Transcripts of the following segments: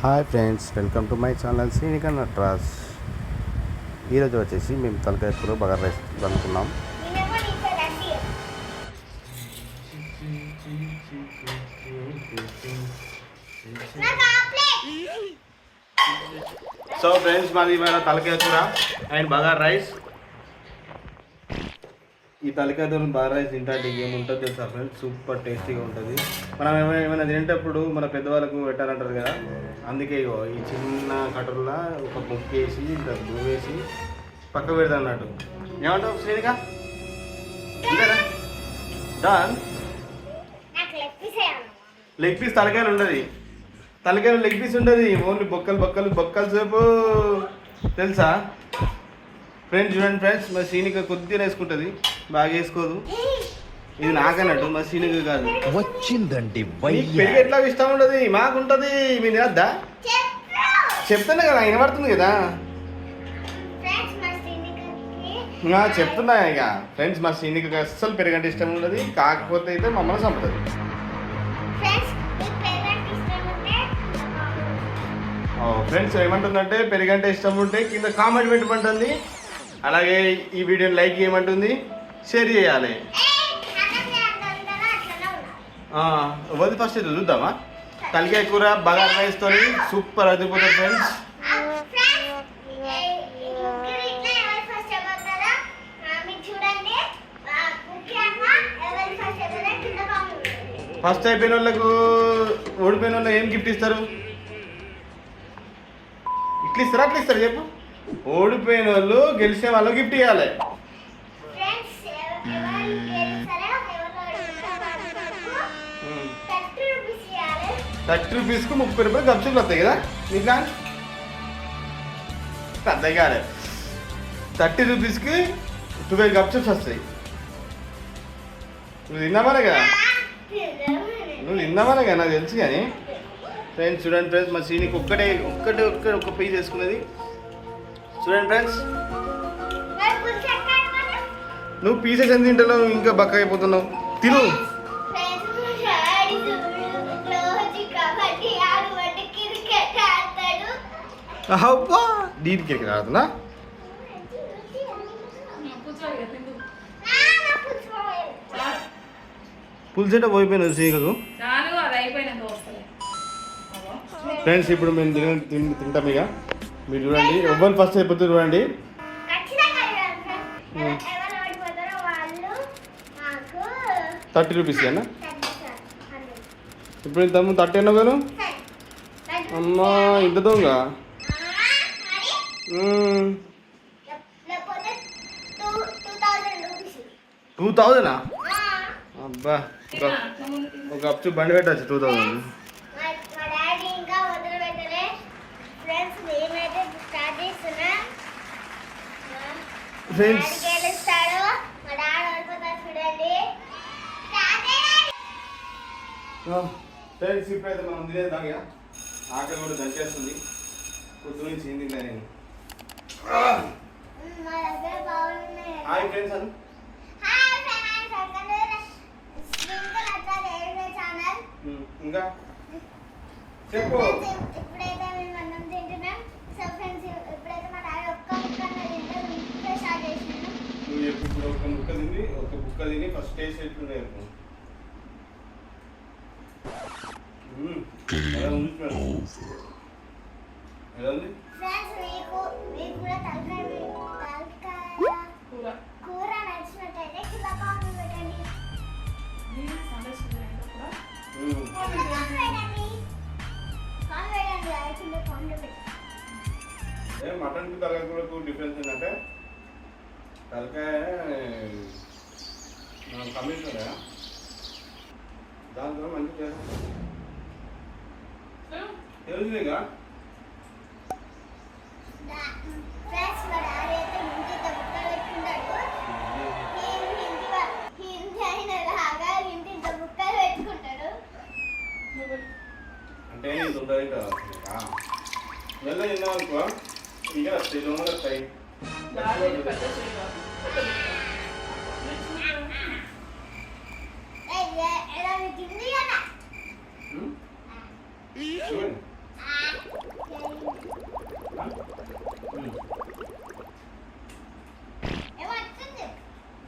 Hi friends welcome to my channel సీనిక నట్రాస్ ఈరోజు వచ్చేసి మేము తలకాయ కూర బగారా రైస్ అనుకున్నాం. సో ఫ్రెండ్స్ మాది ఇవాళ తలకాయ కూర అండ్ బగార్ రైస్. ఈ తలకాయతో బగారా రైస్ తింటే ఏముంటుంది తెలుసా ఫ్రెండ్స్ సూపర్ టేస్టీగా ఉంటుంది. మనం ఏమైనా ఏమైనా తినేటప్పుడు మన పెద్దవాళ్ళకు పెట్టాలంటారు కదా అందుకే ఇగో ఈ చిన్న కటర్లా ఒక ముక్క వేసి ఇంత వేసి పక్క పెడతా అన్నట్టు. ఏమంటావు శ్రీనిక? డాన్ లెగ్ పీస్ తలకాయలు ఉండదు. తలకాయలు లెగ్ పీస్ ఉండదు. ఓన్లీ బొక్కలు బొక్కలు బొక్కలు సేపు తెలుసా? ఫ్రెండ్స్ చూడండి ఫ్రెండ్స్ మా సీనిక కొద్దిగా వేసుకుంటుంది. బాగా వేసుకోదు. ఇది నాకన్నట్టు మా సీనిక కాదు. వచ్చిందండి పెరిగి ఎట్లా ఇష్టం ఉండదు మాకుంటది మీ తినద్దా? చెప్తున్నా కదా వినబడుతుంది కదా? చెప్తున్నా ఇక. ఫ్రెండ్స్ మా సీనికి అస్సలు పెరగంటే ఇష్టం ఉండదు కాకపోతే అయితే మమ్మల్ని చంపుతుంది. ఫ్రెండ్స్ ఏమంటుందంటే పెరిగంటే ఇష్టం ఉంటే కింద కామెంట్ పెట్టమంటుంది. అలాగే ఈ వీడియోని లైక్ చేయమంటుంది షేర్ చేయాలి. వది ఫస్ట్ ఇది చూద్దామా? కలికాయ కూర బాగా రైస్తో సూపర్ అదిపోతుంది ఫ్రెండ్స్. ఫస్ట్ అయిపోయిన వాళ్ళకు ఓడిపోయిన వాళ్ళు ఏం గిఫ్ట్ ఇస్తారు? ఇట్లా ఇస్తారా అట్లా ఇస్తారు చెప్పు. ఓడిపోయిన వాళ్ళు గెలిచే వాళ్ళు గిఫ్ట్ ఇవ్వాలి థర్టీ రూపీస్కి ముప్పై రూపాయలు గప్చులు వస్తాయి కదా నీకు అర్థం కాలే. థర్టీ రూపీస్కి ట్వెల్వ్ గప్చుప్స్ వస్తాయి. నువ్వు తిన్నామనే కదా నువ్వు తిన్నామనే కదా నాకు తెలుసు కానీ. ఫ్రెండ్స్ చూడండి ఫ్రెండ్స్ మా సీనికి ఒక్కటే ఒక్కటే ఒక్క ఒక్క పీస్ వేసుకున్నది. చూడండి ఫ్రెండ్స్ నువ్వు పీసెస్ ఎంత తింటావు ఇంకా బక్క అయిపోతున్నావు తిను అబ్బా దీనికి ఎక్కడ ఆడుతున్నా పులిసేట పోయిపోయినా సీకకు వస్తలే. ఫ్రెండ్స్ ఇప్పుడు మేము తిన తిన్- తింటాం ఇక. మీరు చూడండి ఎవరు ఫస్ట్ అయిపోతుంది చూడండి. థర్టీ రూపీస్ అన్న ఇప్పుడు ఇంత థర్టీ అన్నావు కదా? అమ్మా ఇంత దొంగ. టూ థౌజండా అబ్బా ఒక ఒక అప్చు బండి పెట్టచ్చు టూ థౌజండ్. చూడండి. ఫ్రెండ్స్ ఇప్పుడైతే మనం తినేద్దాం ఇక ఆకలి కూడా దంచేస్తుంది పొద్దు నుంచి ఏం నేను? హాయ్ ఫ్రెండ్స్ అను. ఫ్రెండ్స్ ఇంకా? చెప్పు. ఇప్పుడైతే మేము అన్నం తింటున్నాం. సో ఫ్రెండ్స్ ఇప్పుడైతే ఇప్పుడు ఒక ముక్క తిని ఒక బుక్క తిని ఫస్ట్ టేస్ట్ ఎలా ఉంది కూడా తలకాయ కూర. నచ్చినట్టయితే కింద కామెంట్ పెట్టండి. కూరకు డిఫరెన్స్ ఏంటంటే తలకాయ ఇంటి ఇంత మంచి పెట్టుకుంటాడు అంటే ఇది కదా మెల్ల తిన్నాం అనుకో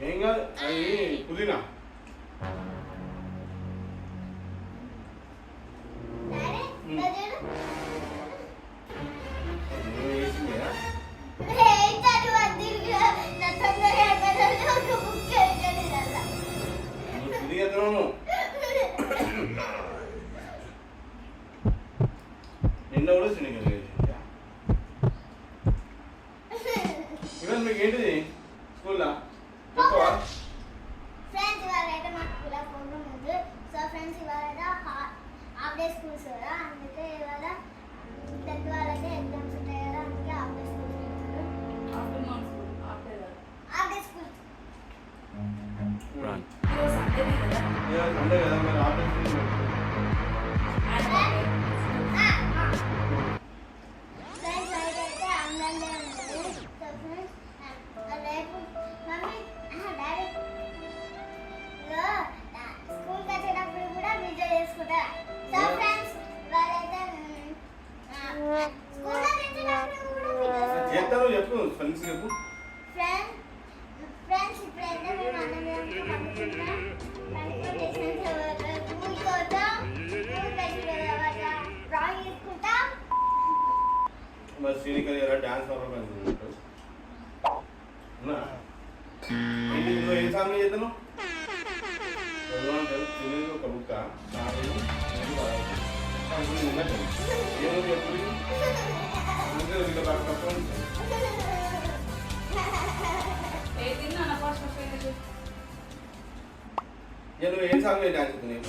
ఏ, కదా పుదీనా. నిన్న కూడా శనిగలు వేసిందా ఇవన్నీ మీకు ఏంటిది స్కూల్లో చెప్పవా ఫ్రెండ్స్ ఇవాళైతే మాకు కూడా ప్రోగ్రామ్ ఉంది సో ఫ్రెండ్స్ ఇవాళ హాఫ్ డే స్కూల్స్ కదా అందుకే ఇవాళ టెన్త్ వాళ్ళకి ఎగ్జామ్స్ ఉంటాయి కదా అందుకే హాఫ్ డే స్కూల్స్ పెట్టారు afternoon school after half day schools Run. ఈరోజు సండే కదా ఇవాళ సండే కదా మరి ఆఫీస్ నుంచి ఆయన శ్రీనిక దగ్గర డాన్స్ నువ్వు ఏం సాంగ్ చేద్దాను తినేది ఒక బుక్క ఏమో ఏ నువ్వు ఏం డాన్స్ చేస్తున్నావు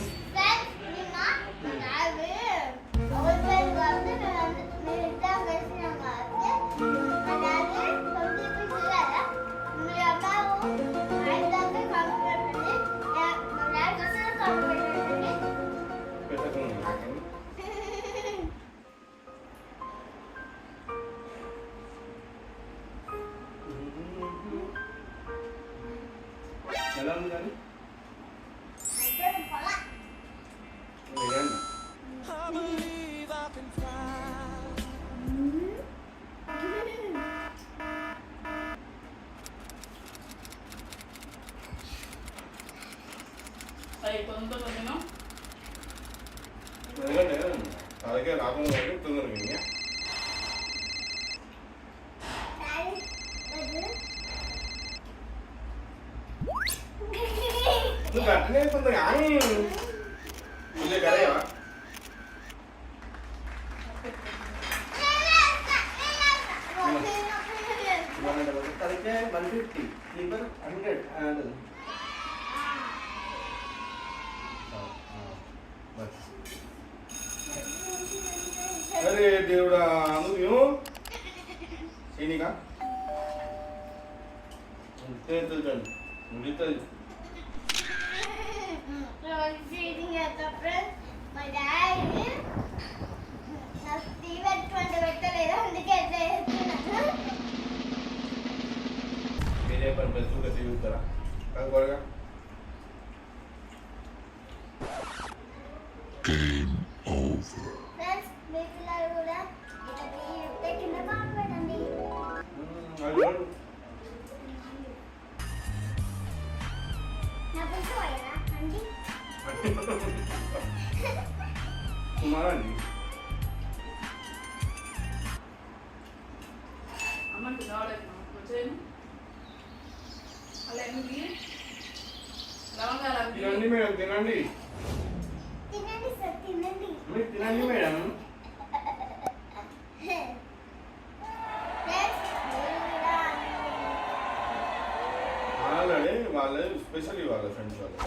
아니 아니. Ahí, ¿cuándo terminó? 내가 나보고 6등을 했냐? నువ్వు గట్టనే తొందరగా ఆని. ఇల్లే కరేవా తలకే వన్ ఫిఫ్టీ స్లీపర్ హండ్రెడ్ అరే దేవుడా నువ్వు సీనిక తెలుసండి ముగిస్తుంది మా డాడీ నాకు టీవీ పెట్టుకుంటే పెట్టలేదు అందుకే ఎట్లా చేస్తున్నాను మీరే పని బెస్ట్గా తిరుగుతారా లవంగాలు అవి తినండి మేడం తినండి. మీరు తినండి మేడం. ఆల్రెడీ వాళ్ళే స్పెషల్ ఇవ్వాలి ఫ్రెండ్స్ వాళ్ళు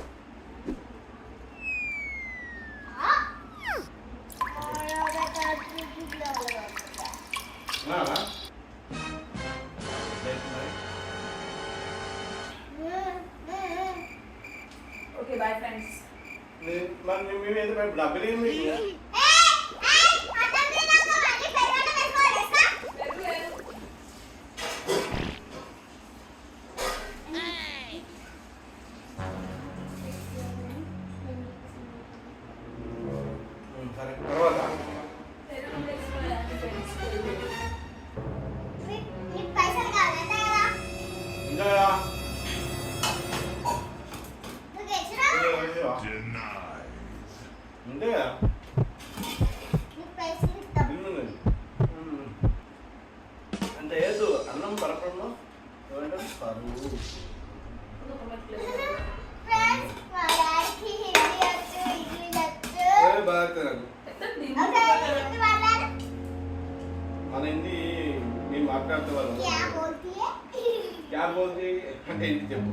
మరి మీ- మేము ఏదో మేము డబ్బులు ఏం పదార్థం మేము మాట్లాడుతూ వాళ్ళు క్యాబ్ బోల్ది అంటే ఏంటి చెప్పు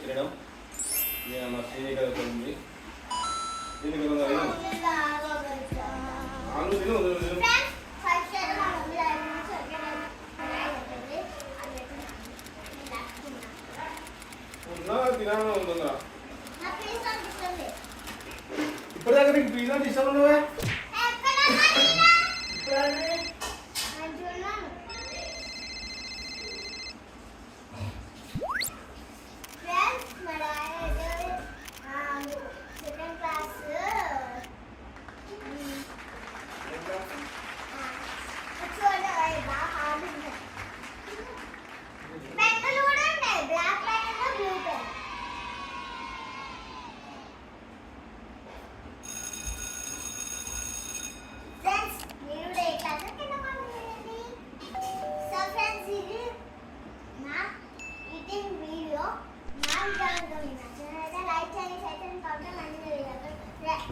విత్తడం ఇది మా శ్రీనికల్ ఉంది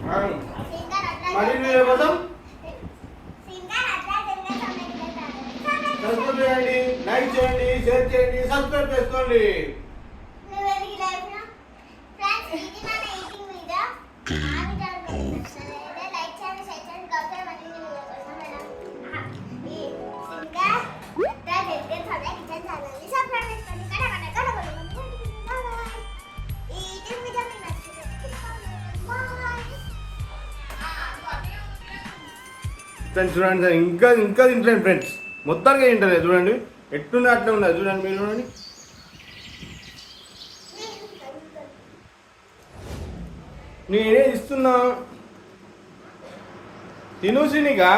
మరి నువ్వు కోసం సబ్స్క్రైబ్ చేయండి లైక్ చేయండి షేర్ చేసుకోండి. ఎట్లని చూడండి సార్. ఇంకా ఇంకా తింటలేండి ఫ్రెండ్స్ మొత్తానికి తింటలేదు చూడండి. ఎట్టున్నా అట్లా ఉన్నది చూడండి మీరు చూడండి. నేనే ఇస్తున్నా. తిను సినిగా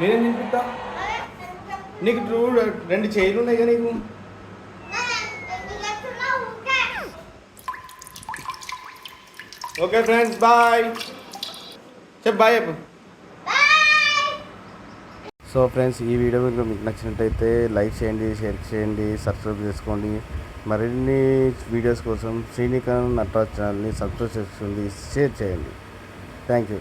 నేనేం తినిపిస్తా? నీకు రెండు చైర్లు ఉన్నాయి కదా నీకు? ఓకే ఫ్రెండ్స్ బాయ్ చెప్ బాయ్ చెప్పు సో ఫ్రెండ్స్ ఈ వీడియో మీకు మీకు నచ్చినట్టయితే లైక్ చేయండి షేర్ చేయండి సబ్స్క్రైబ్ చేసుకోండి. మరిన్ని వీడియోస్ కోసం శ్రీనికాంత్ నటరాజ్ ఛానల్ని సబ్స్క్రైబ్ చేసుకోండి షేర్ చేయండి. Thank you